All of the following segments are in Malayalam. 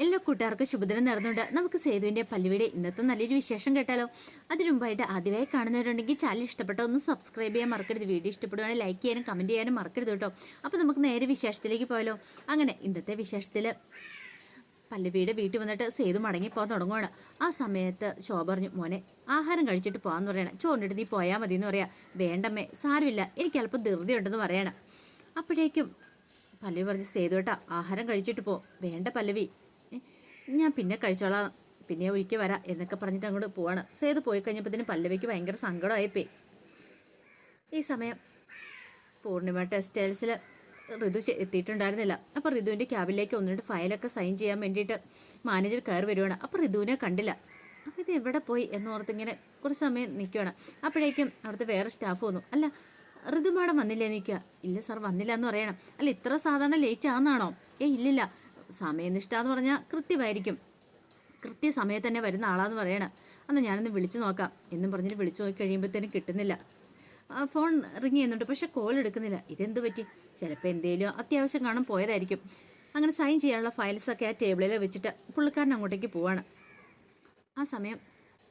എല്ലാ കൂട്ടുകാർക്കും ശുഭദിനം നേർന്നുകൊണ്ട് നമുക്ക് സേതുവിന്റെ പല്ലുവിടെ ഇന്നത്തെ നല്ലൊരു വിശേഷം കേട്ടാലോ? അതിനു മുമ്പായിട്ട് ആദ്യമായി കാണുന്നവരുണ്ടെങ്കിൽ ചാനൽ ഇഷ്ടപ്പെട്ടോ ഒന്ന് സബ്സ്ക്രൈബ് ചെയ്യാൻ മറക്കരുത്. വീഡിയോ ഇഷ്ടപ്പെടുവാണെങ്കിൽ ലൈക്ക് ചെയ്യാനും കമന്റ് ചെയ്യാനും മറക്കരുത് കേട്ടോ. അപ്പോൾ നമുക്ക് നേരെ വിശേഷത്തിലേക്ക് പോയാലോ? അങ്ങനെ ഇന്നത്തെ വിശേഷത്തിൽ പല്ലവിയുടെ വീട്ടിൽ വന്നിട്ട് സേതു മടങ്ങി പോകാൻ തുടങ്ങുവാണ്. ആ സമയത്ത് ശോഭ പറഞ്ഞു മോനെ ആഹാരം കഴിച്ചിട്ട് പോകാമെന്ന് പറയണം. ചോറിനിട്ട് നീ പോയാൽ മതി എന്ന് പറയാം. വേണ്ടമ്മേ സാരമില്ല. എനിക്ക് അല്പം ധൃതി ഉണ്ടെന്ന് പറയണം. അപ്പോഴേക്കും പല്ലവി പറഞ്ഞു സേതു കേട്ടാ ആഹാരം കഴിച്ചിട്ട് പോ. വേണ്ട പല്ലവി. ഞാൻ പിന്നെ കഴിച്ചോളാം. പിന്നെ ഒരിക്കൽ വരാം എന്നൊക്കെ പറഞ്ഞിട്ട് അങ്ങോട്ട് പോവാണ്. സേതു പോയി കഴിഞ്ഞപ്പോഴത്തേനും പല്ലവിക്ക് ഭയങ്കര സങ്കടമായിപ്പോയി. ഈ സമയം പൂർണിമ ടെക്സ്റ്റൈൽസിൽ ഋതു എത്തിയിട്ടുണ്ടായിരുന്നില്ല. അപ്പോൾ ഋതുവിന്റെ ക്യാബിലേക്ക് ഒന്ന് രണ്ട് ഫയലൊക്കെ സൈൻ ചെയ്യാൻ വേണ്ടിയിട്ട് മാനേജർ കയറി വരുവാണ്. അപ്പോൾ ഋതുവിനെ കണ്ടില്ല. അപ്പോൾ ഇത് എവിടെ പോയി എന്നോർത്ത് ഇങ്ങനെ കുറച്ച് സമയം നിൽക്കുകയാണ് അപ്പോഴേക്കും അവിടുത്തെ വേറെ സ്റ്റാഫ് വന്നു. അല്ല ഋതു മാഡം വന്നില്ലേ നിൽക്കുക ഇല്ല സാർ വന്നില്ല എന്ന് പറയണം. അല്ല ഇത്ര സാധാരണ ലേറ്റ് ആണെന്നാണോ? ഏ ഇല്ലില്ല. സമയനിഷ്ഠ എന്ന് പറഞ്ഞാൽ കൃത്യമായിരിക്കും. കൃത്യസമയത്ത് തന്നെ വരുന്ന ആളാന്ന് പറയണം. അന്ന് ഞാനൊന്ന് വിളിച്ചു നോക്കാം. എന്നും പറഞ്ഞിട്ട് വിളിച്ചു നോക്കി കഴിയുമ്പോഴത്തേനും കിട്ടുന്നില്ല. ഫോൺ റിങ് ചെയ്യുന്നുണ്ട്. പക്ഷേ കോൾ എടുക്കുന്നില്ല. ഇതെന്ത് പറ്റി? ചിലപ്പോൾ എന്തെങ്കിലും അത്യാവശ്യം കാണാൻ പോയതായിരിക്കും. അങ്ങനെ സൈൻ ചെയ്യാനുള്ള ഫയൽസൊക്കെ ആ ടേബിളിൽ വെച്ചിട്ട് പുള്ളിക്കാരൻ അങ്ങോട്ടേക്ക് പോവാണ്. ആ സമയം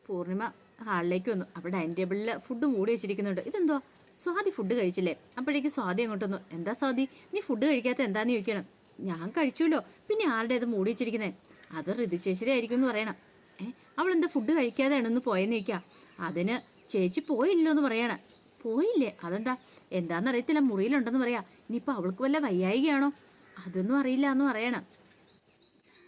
പൂർണിമ ഹാളിലേക്ക് വന്നു. അപ്പോൾ ഡൈനിങ് ടേബിളിൽ ഫുഡ് മൂടി വെച്ചിരിക്കുന്നുണ്ട്. ഇതെന്തോ സ്വാതി ഫുഡ് കഴിച്ചില്ലേ? അപ്പോഴേക്ക് സ്വാതി അങ്ങോട്ട് വന്നു. എന്താ സ്വാതി? നീ ഫുഡ് കഴിക്കാത്ത എന്താന്ന് ചോദിക്കണം. ഞാൻ കഴിച്ചല്ലോ പിന്നെ ആരുടെ അത് മൂടി വെച്ചിരിക്കുന്നത് അത് ഋതു ചേച്ചിയുടെ ആയിരിക്കും എന്ന് പറയണം. അവൾ എന്താ ഫുഡ് കഴിക്കാതെയാണെന്ന് പോയെന്ന് ചോദിക്കുക അതിന് ചേച്ചി പോയില്ലോ എന്ന് പറയണം. പോയില്ലേ? അതെന്താ? എന്താണെന്നറിയത്തില്ല മുറിയിലുണ്ടെന്ന് പറയാ. ഇനിയിപ്പോൾ അവൾക്ക് വല്ല വയ്യായികയാണോ? അതൊന്നും അറിയില്ല എന്ന് പറയണം.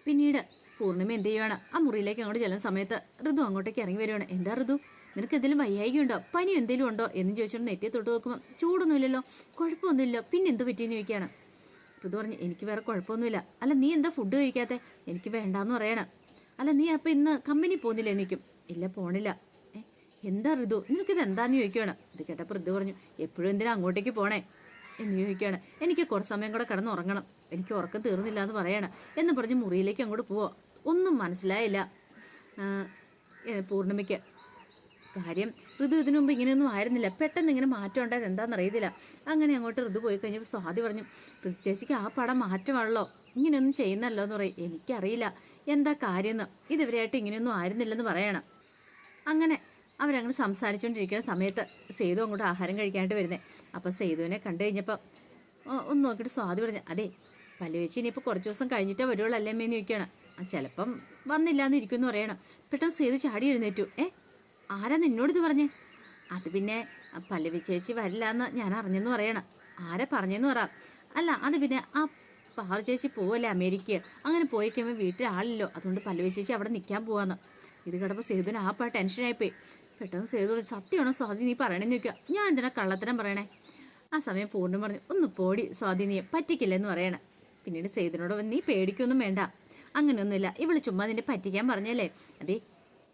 പിന്നീട് പൂർണിമ എന്ത് ചെയ്യുവാണ്? ആ മുറിയിലേക്ക് അങ്ങോട്ട് ചെല്ലുന്ന സമയത്ത് ഋതു അങ്ങോട്ടേക്ക് ഇറങ്ങി വരുവാണ്. എന്താ ഋതു നിനക്ക് എന്തെങ്കിലും വയ്യായികയുണ്ടോ? പനി എന്തെങ്കിലും ഉണ്ടോ? എന്ന് ചോദിച്ചോണ്ട് നെറ്റിയെ തൊട്ട് നോക്കുമ്പോൾ ചൂടൊന്നുമില്ലല്ലോ കുഴപ്പമൊന്നുമില്ലല്ലോ പിന്നെ എന്ത് പറ്റിയെന്ന് ചോദിക്കുകയാണ് ഋതു പറഞ്ഞു എനിക്ക് വേറെ കുഴപ്പമൊന്നുമില്ല. അല്ല നീ എന്താ ഫുഡ് കഴിക്കാത്തെ? എനിക്ക് വേണ്ടാന്ന് പറയണം. അല്ല നീ അപ്പം ഇന്ന് കമ്പനി പോകുന്നില്ലേ നിൽക്കും ഇല്ല പോണില്ല. എന്താ ഋതു? നിനക്കിത് എന്താന്ന് ചോദിക്കുകയാണ്. ഇത് കേട്ടപ്പോൾ ഋതു പറഞ്ഞു എപ്പോഴും എന്തിനാ അങ്ങോട്ടേക്ക് പോണേ? എന്ന് ചോദിക്കുകയാണ്. എനിക്ക് കുറച്ച് സമയം കൂടെ കിടന്ന് ഉറങ്ങണം. എനിക്ക് ഉറക്കം തീർന്നില്ല എന്ന് പറയണം. എന്ന് പറഞ്ഞ് മുറിയിലേക്ക് അങ്ങോട്ട് പോവാ. ഒന്നും മനസ്സിലായില്ല. പൂർണിമയ്ക്ക്. കാര്യം. ഋതു ഇതിനു മുമ്പ് ഇങ്ങനെയൊന്നും ആയിരുന്നില്ല. പെട്ടെന്ന് ഇങ്ങനെ മാറ്റം ഉണ്ടായത് എന്താണെന്ന് അറിയത്തില്ല അങ്ങനെ അങ്ങോട്ട് ഋതു പോയി കഴിഞ്ഞപ്പോൾ സ്വാതി പറഞ്ഞു ഋതു ചേച്ചിക്ക് ആ പടം മാറ്റമാണല്ലോ. ഇങ്ങനെയൊന്നും ചെയ്യുന്നല്ലോ എന്ന് പറയും. എനിക്കറിയില്ല. എന്താ കാര്യമെന്ന് ഇതുവരെയായിട്ട് ഇങ്ങനെയൊന്നും ആയിരുന്നില്ലെന്ന് പറയണം. അങ്ങനെ അവരങ്ങനെ സംസാരിച്ചുകൊണ്ടിരിക്കുന്ന സമയത്ത് സേതു അങ്ങോട്ട് ആഹാരം കഴിക്കാനായിട്ട് വരുന്നത് അപ്പോൾ സേതുവിനെ കണ്ടു കഴിഞ്ഞപ്പോൾ ഒന്ന് നോക്കിയിട്ട് സ്വാതി പറഞ്ഞു അതെ പല്ലു വെച്ച് ഇനിയിപ്പോൾ കുറച്ച് ദിവസം കഴിഞ്ഞിട്ടേ വരുവുള്ളൂ അല്ലേ എന്ന് ചോദിക്കുകയാണ്. ചിലപ്പം വന്നില്ല എന്ന് പറയണം. പെട്ടെന്ന് സേതു ചാടി എഴുന്നേറ്റു. ഏ ആരാ നിന്നോട് ഇത് പറഞ്ഞേ? അത് പിന്നെ പല്ലവി ചേച്ചി വരില്ല എന്ന് ഞാൻ അറിഞ്ഞെന്ന് പറയണം. ആരാ പറഞ്ഞെന്ന് പറ. അല്ല അത് പിന്നെ ആ പാറു ചേച്ചി പോവല്ലേ അമേരിക്ക? അങ്ങനെ പോയി കഴിയുമ്പോൾ വീട്ടിൽ ആളില്ലോ അതുകൊണ്ട് പല്ലവി ചേച്ചി അവിടെ നിൽക്കാൻ പോവാന്ന്. ഇത് കിടപ്പോൾ സേതുവിന് ആ പാ ടെൻഷനായിപ്പോയി പെട്ടെന്ന് സേതു സത്യമാണോ സ്വാതി നീ പറയണമെന്ന് ചോദിക്കുക ഞാൻ എന്തിനാ കള്ളത്തരം പറയണേ? ആ സമയം പൂർണം പറഞ്ഞു ഒന്ന് പോടി സ്വാതി നീ പറ്റിക്കില്ലെന്ന് പറയണേ. പിന്നീട് സേതുവിനോട് നീ പേടിക്കൊന്നും വേണ്ട. അങ്ങനെയൊന്നുമില്ല. ഇവൾ ചുമ്മാ നിന്നെ പറ്റിക്കാൻ പറഞ്ഞല്ലേ? അതെ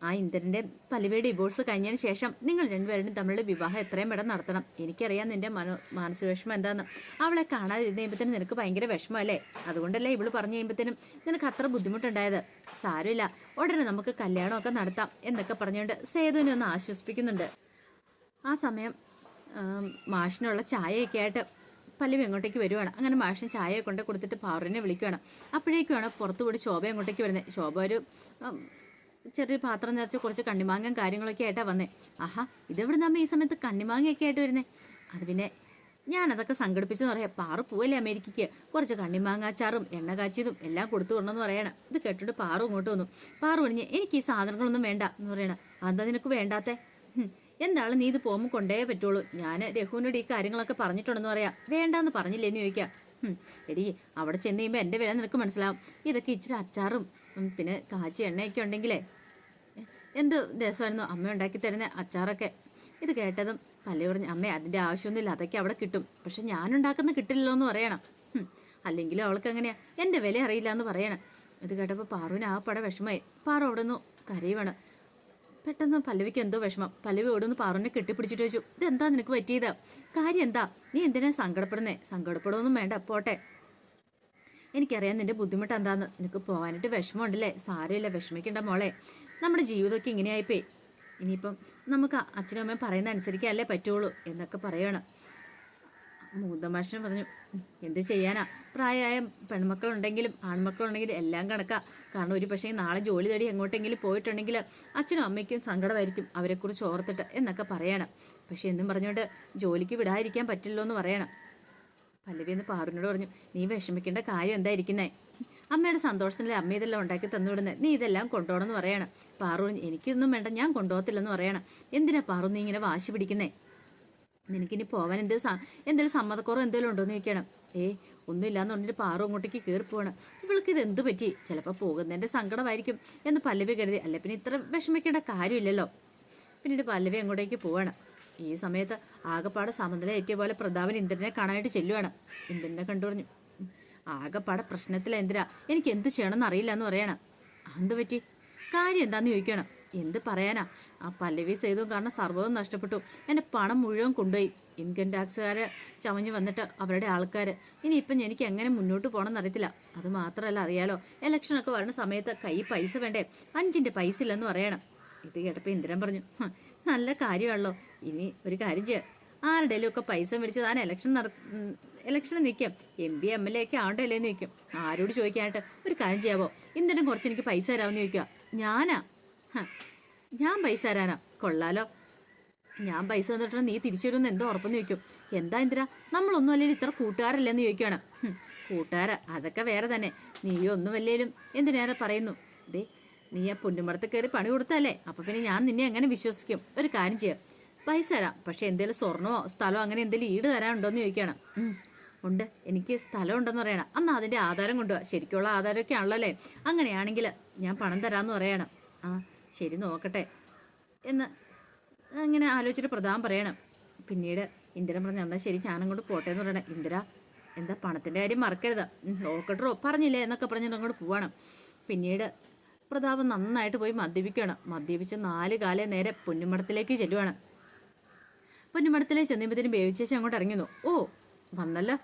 ആ ഇന്ദ്രന്റെ പലവേ ഡിവോഴ്സ് കഴിഞ്ഞതിന് ശേഷം നിങ്ങൾ രണ്ടുപേരുടെയും തമ്മിലുള്ള വിവാഹം എത്രയും പെട്ടെന്ന് നടത്തണം. എനിക്കറിയാം നിന്റെ മനോ മാനസിക വിഷമം എന്താണെന്ന് അവളെ കാണാതെ ഇരുന്ന് കഴിയുമ്പോഴത്തേനും നിനക്ക് ഭയങ്കര വിഷമമല്ലേ? അതുകൊണ്ടല്ലേ ഇവൾ പറഞ്ഞു കഴിയുമ്പോഴത്തേനും നിനക്ക് അത്ര ബുദ്ധിമുട്ടുണ്ടായത്. സാരമില്ല ഉടനെ നമുക്ക് കല്യാണമൊക്കെ നടത്താം എന്നൊക്കെ പറഞ്ഞുകൊണ്ട് സേതുവിനെ ഒന്ന് ആശ്വസിപ്പിക്കുന്നുണ്ട്. ആ സമയം മാഷിനുള്ള ചായയൊക്കെ ആയിട്ട് പല്ലവി അങ്ങോട്ടേക്ക് വരുവാണ്. അങ്ങനെ മാഷിന് ചായ കൊണ്ട് കൊടുത്തിട്ട് പാവറിനെ വിളിക്കുവാണ്. അപ്പോഴേക്കുമാണ് പുറത്തു ശോഭ അങ്ങോട്ടേക്ക് വരുന്നത്. ശോഭ ഒരു ചെറിയ പാത്രം നിറച്ച് കുറച്ച് കണ്ണിമാങ്ങയും കാര്യങ്ങളൊക്കെ ആയിട്ടാണ് വന്നേ. ആഹാ ഇതെവിടെ നമ്മ ഈ സമയത്ത് കണ്ണിമാങ്ങയൊക്കെ ആയിട്ട് വരുന്നേ? അത് പിന്നെ ഞാൻ അതൊക്കെ സംഘടിപ്പിച്ചെന്ന് പറയാം. പാറു പോവല്ലേ അമേരിക്കയ്ക്ക്? കുറച്ച് കണ്ണിമാങ്ങാച്ചാറും എണ്ണ കാച്ചിയതും എല്ലാം കൊടുത്തു വിടണമെന്ന് പറയണം. ഇത് കേട്ടിട്ട് പാറു ഇങ്ങോട്ട് വന്നു. പാറു പറഞ്ഞ് എനിക്ക് ഈ സാധനങ്ങളൊന്നും വേണ്ട എന്ന് പറയണം. അതെന്താ നിനക്ക് വേണ്ടാത്തേ? എന്താണ് നീ ഇത് പോകുമ്പോൾ കൊണ്ടേ പറ്റുള്ളൂ. ഞാൻ രഘുവിനോട് ഈ കാര്യങ്ങളൊക്കെ പറഞ്ഞിട്ടുണ്ടെന്ന് പറയാം. വേണ്ടാന്ന് പറഞ്ഞില്ലേന്ന് ചോദിക്കാം. ഹും, എടി അവിടെ ചെന്ന് കഴിയുമ്പോൾ എന്റെ വില നിനക്ക് മനസ്സിലാവും. ഇതൊക്കെ ഇച്ചിരി അച്ചാറും പിന്നെ കാച്ചി എണ്ണയൊക്കെ ഉണ്ടെങ്കിലേ എന്ത് രസമായിരുന്നു അമ്മ ഉണ്ടാക്കി തരുന്ന അച്ചാറൊക്കെ. ഇത് കേട്ടതും പല്ലി പറഞ്ഞു അമ്മേ അതിന്റെ ആവശ്യമൊന്നുമില്ല അതൊക്കെ അവിടെ കിട്ടും. പക്ഷെ ഞാനുണ്ടാക്കുന്ന കിട്ടില്ലല്ലോ എന്ന് പറയണം അല്ലെങ്കിലും അവൾക്ക് എങ്ങനെയാ എന്റെ വില അറിയില്ല എന്ന് പറയണം. ഇത് കേട്ടപ്പോൾ പാറുവിന് ആ പട വിഷമമായി. പാറു അവിടെ നിന്ന് കരയുവാണ്. പെട്ടെന്ന് പല്ലവിക്ക് എന്തോ വിഷമം. പല്ലവി ഓടുന്ന് പാറുവിനെ കെട്ടിപ്പിടിച്ചിട്ട് വെച്ചു ഇതെന്താ നിനക്ക് പറ്റിയത്? കാര്യം എന്താ? നീ എന്തിനാ സങ്കടപ്പെടുന്നേ? സങ്കടപ്പെടുമൊന്നും വേണ്ട പോട്ടെ. എനിക്കറിയാം നിന്റെ ബുദ്ധിമുട്ട് എന്താന്ന് നിനക്ക് പോകാനായിട്ട് വിഷമമുണ്ടല്ലേ? സാരമില്ല വിഷമിക്കണ്ട മോളെ. നമ്മുടെ ജീവിതമൊക്കെ ഇങ്ങനെയായിപ്പോയി. ഇനിയിപ്പം നമുക്ക് അച്ഛനും അമ്മയും പറയുന്ന അനുസരിക്കല്ലേ പറ്റുള്ളൂ എന്നൊക്കെ പറയണം. മൂത്തമാഷൻ പറഞ്ഞു "ഉം, എന്ത് ചെയ്യാനാ? പ്രായമായ പെൺമക്കളുണ്ടെങ്കിലും ആൺമക്കളുണ്ടെങ്കിലും എല്ലാം കണക്കാ. കാരണം ഒരു പക്ഷേ നാളെ ജോലി തേടി എങ്ങോട്ടെങ്കിലും പോയിട്ടുണ്ടെങ്കിൽ അച്ഛനും അമ്മയ്ക്കും സങ്കടമായിരിക്കും അവരെക്കുറിച്ച് ഓർത്തിട്ട് എന്നൊക്കെ പറയണം. പക്ഷെ എന്നും പറഞ്ഞുകൊണ്ട് ജോലിക്ക് വിടാതിരിക്കാൻ പറ്റില്ലോ എന്ന് പറയണം. പല്ലവി എന്ന് പാറുവിനോട് പറഞ്ഞു നീ വിഷമിക്കേണ്ട കാര്യം എന്തായിരിക്കുന്നേ? അമ്മയുടെ സന്തോഷത്തിനല്ലേ അമ്മ ഇതെല്ലാം ഉണ്ടാക്കി തന്നുവിടുന്നത് നീ ഇതെല്ലാം കൊണ്ടുപോകണമെന്ന് പറയണം. പാറു എനിക്കൊന്നും വേണ്ട ഞാൻ കൊണ്ടുപോകത്തില്ലെന്ന് പറയണം. എന്തിനാ പാറു നീ ഇങ്ങനെ വാശി പിടിക്കുന്നേ? നിനക്കിനി പോവാൻ എന്ത് എന്തെങ്കിലും സമ്മതക്കുറവ് എന്തെങ്കിലും ഉണ്ടോ എന്ന് ചോദിക്കണം. ഏ ഒന്നുമില്ലാന്ന് പറഞ്ഞിട്ട് പാറു അങ്ങോട്ടേക്ക് കയറി പോവാണ്. ഇവൾക്ക് ഇത് എന്ത് പറ്റി? ചിലപ്പോൾ പോകുന്നതിന്റെ സങ്കടമായിരിക്കും എന്ന് പല്ലവി കരുതി. അല്ല പിന്നെ ഇത്ര വിഷമിക്കേണ്ട കാര്യമില്ലല്ലോ? പിന്നീട് പല്ലവി അങ്ങോട്ടേക്ക് പോവാണ്. ഈ സമയത്ത് ആകപ്പാടെ സമനില ഏറ്റിയ പോലെ പ്രതാപൻ ഇന്ദ്രനെ കാണാനായിട്ട് ചെല്ലുവാണ്. ഇന്ദ്രനെ കണ്ടു പറഞ്ഞു "ഉം, ആകപ്പാടെ പ്രശ്നത്തില ഇന്ദ്ര. എനിക്ക് എന്ത് ചെയ്യണമെന്ന് അറിയില്ല എന്ന് പറയണം. എന്ത് പറ്റി? കാര്യം എന്താന്ന് ചോദിക്കണം എന്ത് പറയാനാ? ആ പല്ലവി സേതുവും കാരണം സർവതും നഷ്ടപ്പെട്ടു. എന്റെ പണം മുഴുവൻ കൊണ്ടുപോയി. ഇൻകം ടാക്സുകാർ ചമഞ്ഞു വന്നിട്ട് അവരുടെ ആൾക്കാർ ഇനിയിപ്പം എനിക്ക് എങ്ങനെ മുന്നോട്ട് പോകണമെന്ന് അറിയത്തില്ല. അത് മാത്രമല്ല അറിയാലോ ഇലക്ഷനൊക്കെ വരുന്ന സമയത്ത് കൈ പൈസ വേണ്ടേ? അഞ്ചിന്റെ പൈസ ഇല്ലെന്ന് പറയണം. ഇത് കേട്ടപ്പോൾ ഇന്ദ്രൻ പറഞ്ഞു നല്ല കാര്യമാണല്ലോ. ഇനി ഒരു കാര്യം ചെയ്യാം. ആരുടെയും ഒക്കെ പൈസ മേടിച്ച് താൻ ഇലക്ഷൻ നട ഇലക്ഷന് നിൽക്കും M P M L A ഒക്കെ ആവണ്ടല്ലേ എന്ന് ചോദിക്കും. ആരോട് ചോദിക്കാനായിട്ട്? ഒരു കാര്യം ചെയ്യാവോ? എന്തിനും കുറച്ച് എനിക്ക് പൈസ തരാമെന്ന് ചോദിക്കുക. ഞാനാ? ഞാൻ പൈസ തരാനാ. കൊള്ളാലോ. ഞാൻ പൈസ തന്നിട്ടുണ്ട് നീ തിരിച്ചു വരുമെന്ന് എന്തോ ഉറപ്പെന്ന് ചോദിക്കും. എന്താ ഇന്ദിര? നമ്മളൊന്നും അല്ലെങ്കിൽ ഇത്ര കൂട്ടുകാരല്ലെന്ന് ചോദിക്കുകയാണ് കൂട്ടുകാര കൂട്ടുകാരാ. അതൊക്കെ വേറെ തന്നെ. നീ ഒന്നും അല്ലേലും എന്തിനേറെ പറയുന്നു? ദേ നീ ആ പൊന്നുമടത്ത് കയറി പണി കൊടുത്തല്ലേ അപ്പോൾ പിന്നെ ഞാൻ നിന്നെ എങ്ങനെ വിശ്വസിക്കും? ഒരു കാര്യം ചെയ്യാം. പൈസ തരാം. പക്ഷെ എന്തെങ്കിലും സ്വർണമോ സ്ഥലമോ അങ്ങനെ എന്തെങ്കിലും ഈട് തരാനുണ്ടോ എന്ന് ചോദിക്കണം ഉണ്ട്. എനിക്ക് സ്ഥലം ഉണ്ടെന്ന് പറയണം. അന്ന് അതിന്റെ ആധാരം കൊണ്ടുപോവാ ശരിക്കുള്ള ആധാരമൊക്കെ ആണല്ലോ അല്ലേ അങ്ങനെയാണെങ്കിൽ ഞാൻ പണം തരാമെന്ന് പറയണം. ആ ശരി നോക്കട്ടെ. എന്ന് അങ്ങനെ ആലോചിച്ചിട്ട് പ്രധാനം പറയണം. പിന്നീട് ഇന്ദിര പറഞ്ഞു എന്നാൽ ശരി ഞാനങ്ങോട്ട് പോട്ടെ എന്ന് പറയണം. ഇന്ദിര എന്താ പണത്തിന്റെ കാര്യം മറക്കരുത്. നോക്കട്ടോ പറഞ്ഞില്ലേ? എന്നൊക്കെ പറഞ്ഞിട്ട് അങ്ങോട്ട് പോവാണ്. പിന്നീട് പ്രതാപം നന്നായിട്ട് പോയി മദ്യപിക്കുകയാണ് മദ്യപിച്ച് നാല് കാലം നേരെ പൊന്നുമടത്തിലേക്ക് ചെല്ലുവാണ്. പൊന്നുമടത്തിലേക്ക് ചെന്നപ്പോഴത്തേനും ബേവിച്ചേച്ചി അങ്ങോട്ട് ഇറങ്ങിന്നു ഓ വന്നല്ലോ.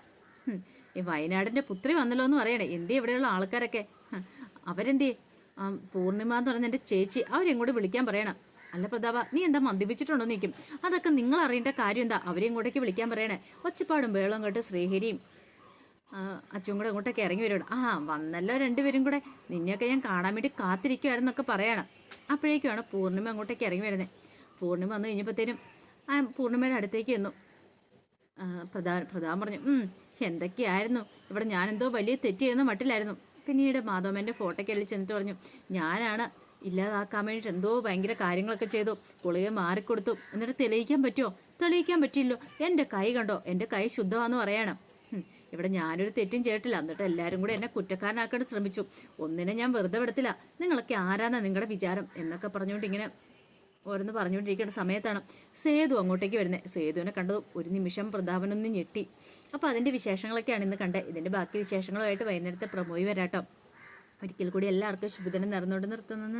ഈ വയനാടിന്റെ പുത്രി വന്നല്ലോ എന്ന് പറയണേ. എന്തേ ഇവിടെയുള്ള ആൾക്കാരൊക്കെ? അവരെന്തേ? പൂർണിമ എന്ന് പറയുന്ന എന്റെ ചേച്ചി അവരെങ്ങോട്ട് വിളിക്കാൻ പറയണം? അല്ല പ്രതാപ നീ എന്താ മദ്യപിച്ചിട്ടുണ്ടോ നിൽക്കും അതൊക്കെ നിങ്ങൾ അറിയേണ്ട കാര്യം എന്താ? അവരെ ഇങ്ങോട്ടേക്ക് വിളിക്കാൻ പറയണേ. ഒച്ചപ്പാടും വേളം കേട്ട് ശ്രീഹരിയും അച്ഛൻ കൂടെ അങ്ങോട്ടൊക്കെ ഇറങ്ങി വരുവാണ്. ആ വന്നല്ലോ രണ്ടുപേരും കൂടെ. നിന്നെയൊക്കെ ഞാൻ കാണാൻ വേണ്ടി കാത്തിരിക്കുവായിരുന്നൊക്കെ പറയണം. അപ്പോഴേക്കുമാണ് പൂർണിമ അങ്ങോട്ടേക്ക് ഇറങ്ങി വരുന്നത് പൂർണിമ വന്നു കഴിഞ്ഞപ്പോഴത്തേനും ആ പൂർണിമയുടെ അടുത്തേക്ക് ചെന്നു. പ്രധാൻ പ്രധാൻ പറഞ്ഞു "ഉം, എന്തൊക്കെയായിരുന്നു? ഇവിടെ ഞാൻ എന്തോ വലിയ തെറ്റ് ചെയ്യുന്ന മട്ടിലായിരുന്നു. പിന്നീട് മാധവന്റെ ഫോട്ടോയ്ക്ക് എല്ലാം ചെന്നിട്ട് പറഞ്ഞു ഞാനാണ് ഇല്ലാതാക്കാൻ വേണ്ടിയിട്ട് എന്തോ ഭയങ്കര കാര്യങ്ങളൊക്കെ ചെയ്തു. ഗുളിക മാറിക്കൊടുത്തു. എന്നിട്ട് തെളിയിക്കാൻ പറ്റുമോ തെളിയിക്കാൻ പറ്റില്ലോ എന്റെ കൈ കണ്ടോ? എന്റെ കൈ ശുദ്ധമാണെന്ന് പറയണം. ഇവിടെ ഞാനൊരു തെറ്റും ചെയ്തിട്ടില്ല. എന്നിട്ട് എല്ലാവരും കൂടെ എന്നെ കുറ്റക്കാരനാക്കാൻ ശ്രമിച്ചു. ഒന്നിനെ ഞാൻ വെറുതെ വിടത്തില്ല. നിങ്ങളൊക്കെ ആരാന്നാ നിങ്ങളുടെ വിചാരം? എന്നൊക്കെ പറഞ്ഞുകൊണ്ട് ഇങ്ങനെ ഓരോന്ന് പറഞ്ഞുകൊണ്ടിരിക്കുന്ന സമയത്താണ് സേതു അങ്ങോട്ടേക്ക് വരുന്നത്. സേതുവിനെ കണ്ടത് ഒരു നിമിഷം പ്രതാപനൊന്ന് ഞെട്ടി. അപ്പോൾ അതിന്റെ വിശേഷങ്ങളൊക്കെയാണ് ഇന്ന് കണ്ടത്. ഇതിന്റെ ബാക്കി വിശേഷങ്ങളുമായിട്ട് വൈകുന്നേരത്തെ പ്രമോയി വരാട്ടോ. ഒരിക്കൽ കൂടി എല്ലാവർക്കും ശുഭദിനം നിറന്നുകൊണ്ട് നിർത്തുന്നു.